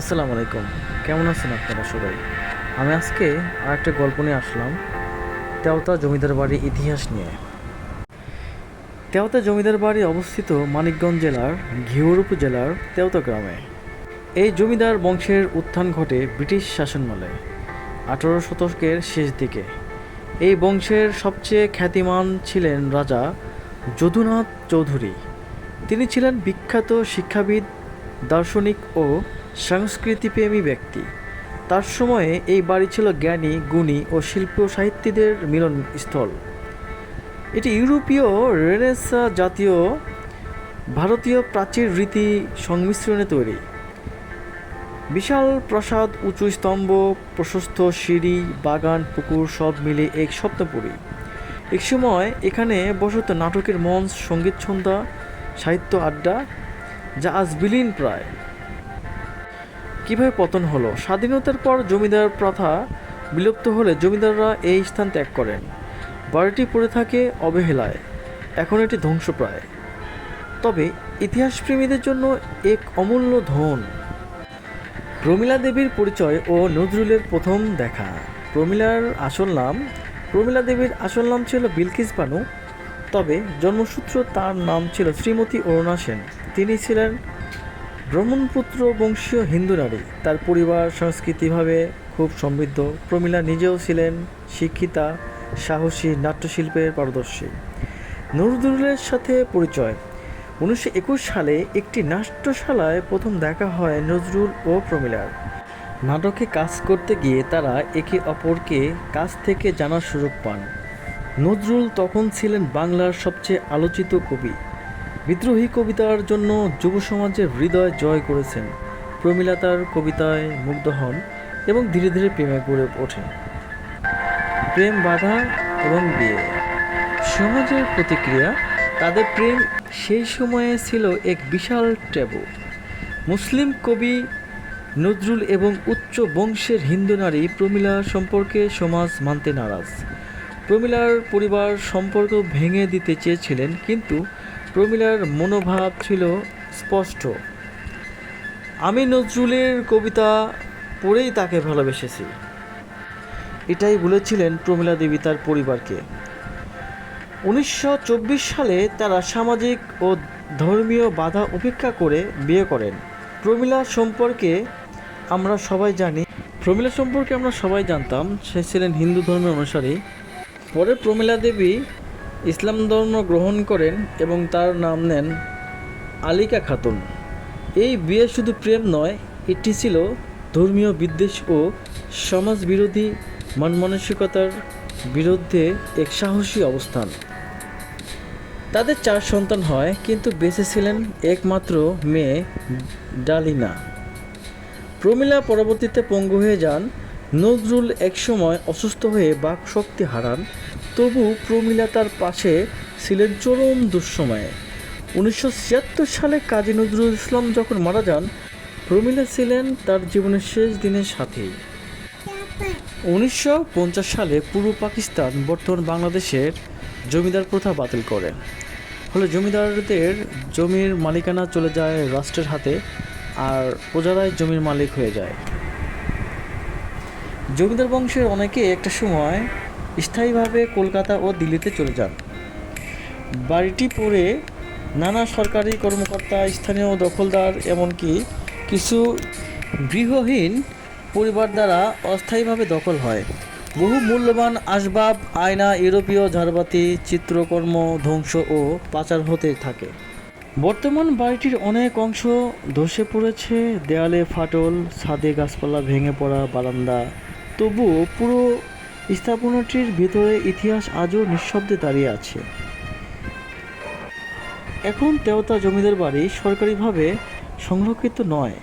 আসসালামু আলাইকুম। কেমন আছেন আপনারা সবাই? আমি আজকে আর একটা গল্প নিয়ে আসলাম, তেওতা জমিদার বাড়ির ইতিহাস নিয়ে। তেওতা জমিদার বাড়ি অবস্থিত মানিকগঞ্জ জেলার ঘিওর উপজেলার তেওতা গ্রামে। এই জমিদার বংশের উত্থান ঘটে ব্রিটিশ শাসনমলে আঠারো শতকের শেষ দিকে। এই বংশের সবচেয়ে খ্যাতিমান ছিলেন রাজা যদুনাথ চৌধুরী। তিনি ছিলেন বিখ্যাত শিক্ষাবিদ, দার্শনিক ও সংস্কৃতিপ্রেমী ব্যক্তি। তার সময়ে এই বাড়ি ছিল জ্ঞানী, গুণী ও শিল্প সাহিত্যিকদের মিলনস্থল। এটি ইউরোপীয় রেনেসা জাতীয় ভারতীয় প্রাচীর রীতি সংমিশ্রণে তৈরি। বিশাল প্রাসাদ, উঁচু স্তম্ভ, প্রশস্ত সিঁড়ি, বাগান, পুকুর সব মিলে এক স্বপ্নপুরী এক সময় এখানে বসত নাটকের মঞ্চ, সংগীত সন্ধ্যা সাহিত্য আড্ডা, যা আজ বিলীন প্রায়। কীভাবে পতন হলো? স্বাধীনতার পর জমিদার প্রথা বিলুপ্ত হলে জমিদাররা এই স্থান ত্যাগ করেন। বাড়িটি পড়ে থাকে অবহেলায়। এখন এটি ধ্বংসপ্রায়। তবে ইতিহাসপ্রেমীদের জন্য এক অমূল্য ধন। প্রমিলা দেবীর পরিচয় ও নজরুলের প্রথম দেখা। প্রমিলার আসল নাম প্রমিলা দেবীর আসল নাম ছিল বিলকিস বানু। তবে জন্মসূত্র তার নাম ছিল শ্রীমতী অরুণা সেন। তিনি ছিলেন ব্রহ্মণপুত্র বংশীয় হিন্দু নারী। তার পরিবার সংস্কৃতিভাবে খুব সমৃদ্ধ। প্রমিলা নিজেও ছিলেন শিক্ষিতা, সাহসী নাট্যশিল্পের পারদর্শী। নজরুলের সাথে পরিচয়। উনিশশো একুশ সালে একটি নাট্যশালায় প্রথম দেখা হয় নজরুল ও প্রমিলার। নাটকে কাজ করতে গিয়ে তারা একে অপরকে কাছ থেকে জানার সুযোগ পান। নজরুল তখন ছিলেন বাংলার সবচেয়ে আলোচিত কবি। বিদ্রোহী কবিতার জন্য যুব সমাজের হৃদয় জয় করেছেন। প্রমিলা তার কবিতায় মুগ্ধ হন এবং ধীরে ধীরে প্রেমে গড়ে ওঠেন। প্রেম বাধা এবং বিয়ে। সমাজের প্রতিক্রিয়া, তাদের প্রেম সেই সময়ে ছিল এক বিশাল ট্যাবু। মুসলিম কবি নজরুল এবং উচ্চ বংশের হিন্দু নারী প্রমিলা সম্পর্কে সমাজ মানতে নারাজ। প্রমিলার পরিবার সম্পর্ক ভেঙে দিতে চেয়েছিলেন, কিন্তু প্রমিলার মনোভাব ছিল স্পষ্ট। আমি নজরুলের কবিতা পড়েই তাকে ভালোবেসেছি। এটাই বলেছিলেন প্রমিলা দেবী তার পরিবারকে। উনিশশো চব্বিশ সালে তারা সামাজিক ও ধর্মীয় বাধা উপেক্ষা করে বিয়ে করেন। প্রমিলা সম্পর্কে আমরা সবাই জানি, প্রমিলা সম্পর্কে আমরা সবাই জানতাম, সে ছিলেন হিন্দু ধর্মের অনুসারী। পরে প্রমিলা দেবী ইসলাম ধর্ম গ্রহণ করেন এবং তার নাম নেন আলিকা খাতুন। এই বিয়ে শুধু প্রেম নয়, এটি ছিল ধর্মীয় বিদ্বেষ ও সমাজ বিরোধী মন মানসিকতার বিরুদ্ধে এক সাহসী অবস্থান। তাদের চার সন্তান হয়, কিন্তু বেঁচে ছিলেন একমাত্র মেয়ে ডালিনা। প্রমিলা পরবর্তীতে পঙ্গু হয়ে যান। নজরুল একসময় অসুস্থ হয়ে বাক শক্তি হারান। তবু প্রমিলা তার পাশে ছিলেন চরম দুঃসময়ে। উনিশশো ছিয়াত্তর সালে কাজী নজরুল ইসলাম যখন মারা যান, প্রমিলা ছিলেন তার জীবনের শেষ দিনের সাথেই উনিশশো সালে পূর্ব পাকিস্তান বর্তমান বাংলাদেশের জমিদার প্রথা বাতিল করে। ফলে জমিদারদের জমির মালিকানা চলে যায় রাষ্ট্রের হাতে আর প্রজারাই জমির মালিক হয়ে যায়। জমিদার বংশের অনেকে একটা সময় স্থায়ীভাবে কলকাতা ও দিল্লিতে চলে যান। বাড়িটি পড়ে নানা সরকারি কর্মকর্তা, স্থানীয় দখলদার, এমনকি কিছু গৃহহীন পরিবার দ্বারা অস্থায়ীভাবে দখল হয়। বহু মূল্যবান আসবাব, আয়না, ইউরোপীয় ঝাড়বাতি, চিত্রকর্ম ধ্বংস ও পাচার হতে থাকে। বর্তমান বাড়িটির অনেক অংশ ধসে পড়েছে, দেয়ালে ফাটল, ছাদে গাছপালা ভেঙে পড়া বারান্দা। তবুও পুরো স্থাপনাটির ভেতরে ইতিহাস আজও নিঃশব্দে দাঁড়িয়ে আছে। এখন তেওতা জমিদার বাড়ি সরকারিভাবে সংরক্ষিত নয়।